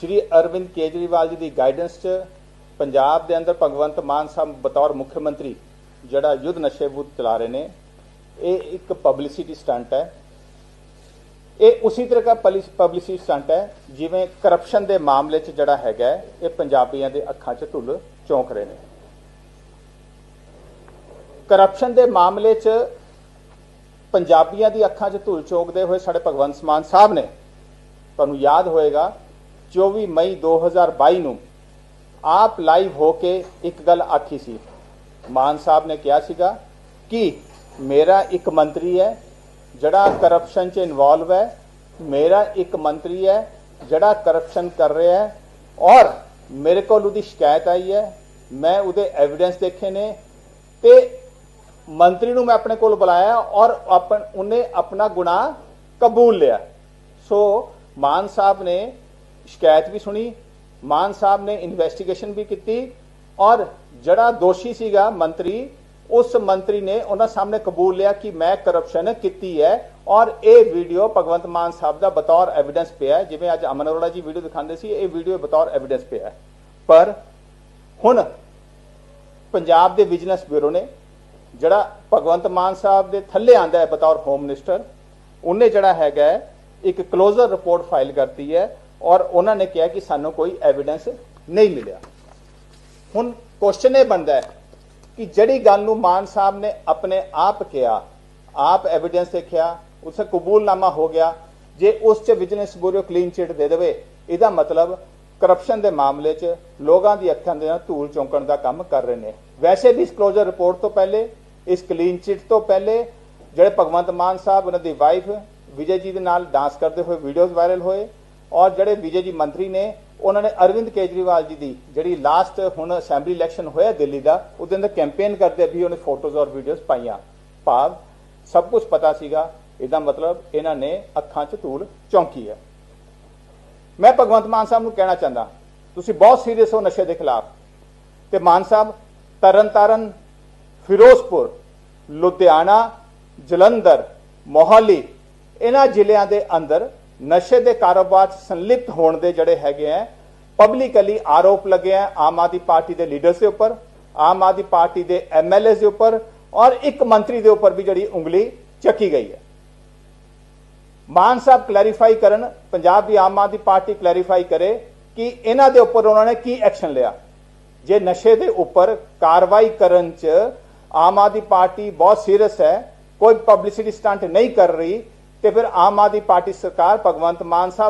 ਸ਼੍ਰੀ ਅਰਵਿੰਦ ਕੇਜਰੀਵਾਲ ਜੀ ਦੀ guidance 'ਚ ਪੰਜਾਬ ਦੇ ਅੰਦਰ ਭਗਵੰਤ ਮਾਨ ਸਾਹਿਬ ਬਤੌਰ ਮੁੱਖ ਮੰਤਰੀ ਜਿਹੜਾ ਯੁੱਧ ਨਸ਼ੇ ਵਿਰੁੱਧ ਚਲਾ ਰਹੇ ਨੇ, ਇਹ ਇੱਕ ਪਬਲਿਸਿਟੀ ਸਟੰਟ ਹੈ। ਇਹ ਉਸੇ ਤਰ੍ਹਾਂ ਦਾ ਪਬਲਿਸਿਟੀ ਸਟੰਟ ਹੈ ਜਿਵੇਂ ਕਰਪਸ਼ਨ ਦੇ ਮਾਮਲੇ 'ਚ ਜਿਹੜਾ ਹੈਗਾ ਇਹ ਪੰਜਾਬੀਆਂ ਦੇ ਅੱਖਾਂ 'ਚ ਧੁੱਲ ਚੌਂਕ ਰਹੇ ਨੇ। ਕਰਪਸ਼ਨ ਦੇ ਮਾਮਲੇ 'ਚ ਪੰਜਾਬੀਆਂ ਦੀ ਅੱਖਾਂ 'ਚ ਧੁੱਲ ਚੌਂਕਦੇ ਹੋਏ ਸਾਡੇ ਭਗਵੰਤ ਮਾਨ ਸਾਹਿਬ ਨੇ, ਤੁਹਾਨੂੰ ਯਾਦ ਹੋਏਗਾ 24 ਮਈ 2022 ਨੂੰ ਆਪ ਲਾਈਵ ਹੋ ਕੇ ਇੱਕ ਗੱਲ ਆਖੀ ਸੀ। ਮਾਨ ਸਾਹਿਬ ਨੇ ਕਿਹਾ ਸੀਗਾ ਕਿ ਮੇਰਾ ਇੱਕ ਮੰਤਰੀ ਹੈ, ਜਿਹੜਾ ਕਰਪਸ਼ਨ 'ਚ ਇਨਵੋਲਵ ਹੈ, ਮੇਰਾ ਇੱਕ ਮੰਤਰੀ ਹੈ, ਜਿਹੜਾ ਕਰਪਸ਼ਨ ਕਰ ਰਿਹਾ ਹੈ ਔਰ ਮੇਰੇ ਕੋਲ ਉਹਦੀ ਸ਼ਿਕਾਇਤ ਆਈ ਹੈ, ਮੈਂ ਉਹਦੇ ਐਵੀਡੈਂਸ ਦੇਖੇ ਨੇ ਤੇ ਮੰਤਰੀ ਨੂੰ ਮੈਂ ਆਪਣੇ ਕੋਲ ਬੁਲਾਇਆ ਔਰ ਆਪਨ ਉਹਨੇ ਆਪਣਾ ਗੁਨਾਹ ਕਬੂਲ ਲਿਆ। ਸੋ ਮਾਨ ਸਾਹਿਬ ਨੇ ਸ਼ਿਕਾਇਤ ਵੀ ਸੁਣੀ, ਮਾਨ ਸਾਹਿਬ ਨੇ ਇਨਵੈਸਟੀਗੇਸ਼ਨ ਵੀ ਕੀਤੀ ਔਰ ਜਿਹੜਾ ਦੋਸ਼ੀ ਸੀਗਾ ਮੰਤਰੀ, ਉਸ ਮੰਤਰੀ ਨੇ ਉਹਨਾਂ ਸਾਹਮਣੇ ਕਬੂਲ ਲਿਆ ਕਿ ਮੈਂ ਕਰਪਸ਼ਨ ਕੀਤੀ ਹੈ ਔਰ ਇਹ ਵੀਡੀਓ ਭਗਵੰਤ ਮਾਨ ਸਾਹਿਬ ਦਾ ਬਤੌਰ ਐਵੀਡੈਂਸ ਪਿਆ ਜਿਵੇਂ ਅੱਜ ਅਮਨ ਅਰੋੜਾ ਜੀ ਵੀਡੀਓ ਦਿਖਾਉਂਦੇ ਸੀ, ਇਹ ਵੀਡੀਓ ਬਤੌਰ ਐਵੀਡੈਂਸ ਪਿਆ ਪਰ ਹੁਣ ਪੰਜਾਬ ਦੇ ਵਿਜੀਲੈਂਸ ਬਿਊਰੋ ਨੇ ਜਿਹੜਾ ਭਗਵੰਤ ਮਾਨ ਸਾਹਿਬ ਦੇ ਥੱਲੇ ਆਂਦਾ ਹੈ ਬਤੌਰ ਹੋਮ ਮਿਨਿਸਟਰ ਉਹਨੇ ਜਿਹੜਾ ਹੈਗਾ ਇੱਕ ਕਲੋਜ਼ਰ ਰਿਪੋਰਟ ਫਾਈਲ ਕਰਤੀ ਹੈ ਔਰ ਉਹਨਾਂ ਨੇ ਕਿਹਾ ਕਿ ਸਾਨੂੰ ਕੋਈ ਐਵੀਡੈਂਸ ਨਹੀਂ ਮਿਲਿਆ। ਹੁਣ ਕੁਐਸਚਨ ਇਹ ਬਣਦਾ ਹੈ ਕਿ ਜਿਹੜੀ ਗੱਲ ਨੂੰ ਮਾਨ ਸਾਹਿਬ ਨੇ ਆਪਣੇ ਆਪ ਕਿਹਾ, ਆਪ ਐਵੀਡੈਂਸ ਦੇਖਿਆ ਉਸੇ ਕਬੂਲਨਾਮਾ ਹੋ ਗਿਆ, ਜੇ ਉਸ 'ਚ ਵਿਜੀਲੈਂਸ ਬਿਊਰੋ ਕਲੀਨ ਚਿਟ ਦੇ ਦੇਵੇ, ਇਹਦਾ ਮਤਲਬ ਕਰਪਸ਼ਨ ਦੇ ਮਾਮਲੇ 'ਚ ਲੋਕਾਂ ਦੀ ਅੱਖਾਂ ਦੇ ਨਾਲ ਧੂਲ ਚੌਂਕਣ ਦਾ ਕੰਮ ਕਰ ਰਹੇ ਨੇ। ਵੈਸੇ ਵੀ ਡਿਸਕਲੋਜ਼ਰ ਰਿਪੋਰਟ ਤੋਂ ਪਹਿਲੇ, ਇਸ ਕਲੀਨ ਚਿਟ ਤੋਂ ਪਹਿਲੇ, ਜਿਹੜੇ ਭਗਵੰਤ ਮਾਨ ਸਾਹਿਬ, ਉਹਨਾਂ ਦੀ ਵਾਈਫ ਵਿਜੇ ਜੀ ਦੇ ਨਾਲ ਡਾਂਸ ਕਰਦੇ ਹੋਏ ਵੀਡੀਓਜ਼ ਵਾਇਰਲ ਹੋਏ ਔਰ ਜਿਹੜੇ ਵਿਜੇ ਜੀ ਮੰਤਰੀ ਨੇ, ਉਹਨਾਂ ਨੇ ਅਰਵਿੰਦ ਕੇਜਰੀਵਾਲ ਜੀ ਦੀ ਜਿਹੜੀ ਲਾਸਟ ਹੁਣ ਅਸੈਂਬਲੀ ਇਲੈਕਸ਼ਨ ਹੋਇਆ ਦਿੱਲੀ ਦਾ, ਉਹਦੇ ਅੰਦਰ ਕੈਂਪੇਨ ਕਰਦੇ ਵੀ ਉਹਨੇ ਫੋਟੋਜ਼ ਔਰ ਵੀਡੀਓਜ਼ ਪਾਈਆਂ। ਭਾਵ ਸਭ ਕੁਝ ਪਤਾ ਸੀਗਾ, ਇਹਦਾ ਮਤਲਬ ਇਹਨਾਂ ਨੇ ਅੱਖਾਂ 'ਚ ਧੂਲ ਚੌਂਕੀ ਹੈ। ਮੈਂ ਭਗਵੰਤ ਮਾਨ ਸਾਹਿਬ ਨੂੰ ਕਹਿਣਾ ਚਾਹੁੰਦਾ, ਤੁਸੀਂ ਬਹੁਤ ਸੀਰੀਅਸ ਹੋ ਨਸ਼ੇ ਦੇ ਖਿਲਾਫ। ਤੇ ਮਾਨ ਸਾਹਿਬ, ਤਰਨਤਾਰਨ, ਫਿਰੋਜ਼ਪੁਰ, ਲੁਧਿਆਣਾ, ਜਲੰਧਰ, ਮੋਹਾਲੀ, ਇਹਨਾਂ ਜ਼ਿਲ੍ਹਿਆਂ ਦੇ ਅੰਦਰ ਨਸ਼ੇ ਦੇ ਕਾਰੋਬਾਰ 'ਚ ਸੰਲਿਪਤ ਹੋਣ ਦੇ ਜਿਹੜੇ ਹੈਗੇ ਆ ਪਬਲਿਕਲੀ ਆਰੋਪ ਲੱਗੇ ਆਮ ਆਦਮੀ ਪਾਰਟੀ ਦੇ ਲੀਡਰਸ ਦੇ ਉੱਪਰ, ਆਮ ਆਦਮੀ ਪਾਰਟੀ ਦੇ ਐਮਐਲਏ ਦੇ ਉੱਪਰ ਔਰ ਇੱਕ ਮੰਤਰੀ ਦੇ ਉੱਪਰ ਵੀ ਜਿਹੜੀ ਉਂਗਲੀ ਚੱਕੀ ਗਈ ਹੈ। ਮਾਨ ਸਾਹਿਬ ਕਲੈਰੀਫਾਈ ਕਰਨ, ਪੰਜਾਬ ਦੀ ਆਮ ਆਦਮੀ ਪਾਰਟੀ ਕਲੈਰੀਫਾਈ ਕਰੇ ਕਿ ਇਹਨਾਂ ਦੇ ਉੱਪਰ ਉਹਨਾਂ ਨੇ ਕੀ ਐਕਸ਼ਨ ਲਿਆ। ਜੇ ਨਸ਼ੇ ਦੇ ਉੱਪਰ ਕਾਰਵਾਈ ਕਰਨ ਚ ਆਮ ਆਦਮੀ ਪਾਰਟੀ ਬਹੁਤ ਸੀਰੀਅਸ ਹੈ, ਕੋਈ ਪਬਲਿਸਿਟੀ ਸਟੰਟ ਨਹੀਂ ਕਰ ਰਹੀ ਤੇ ਫਿਰ ਆਮ ਆਦਮੀ ਪਾਰਟੀ ਸਰਕਾਰ ਭਗਵੰਤ ਮਾਨ ਸਾਹਿਬ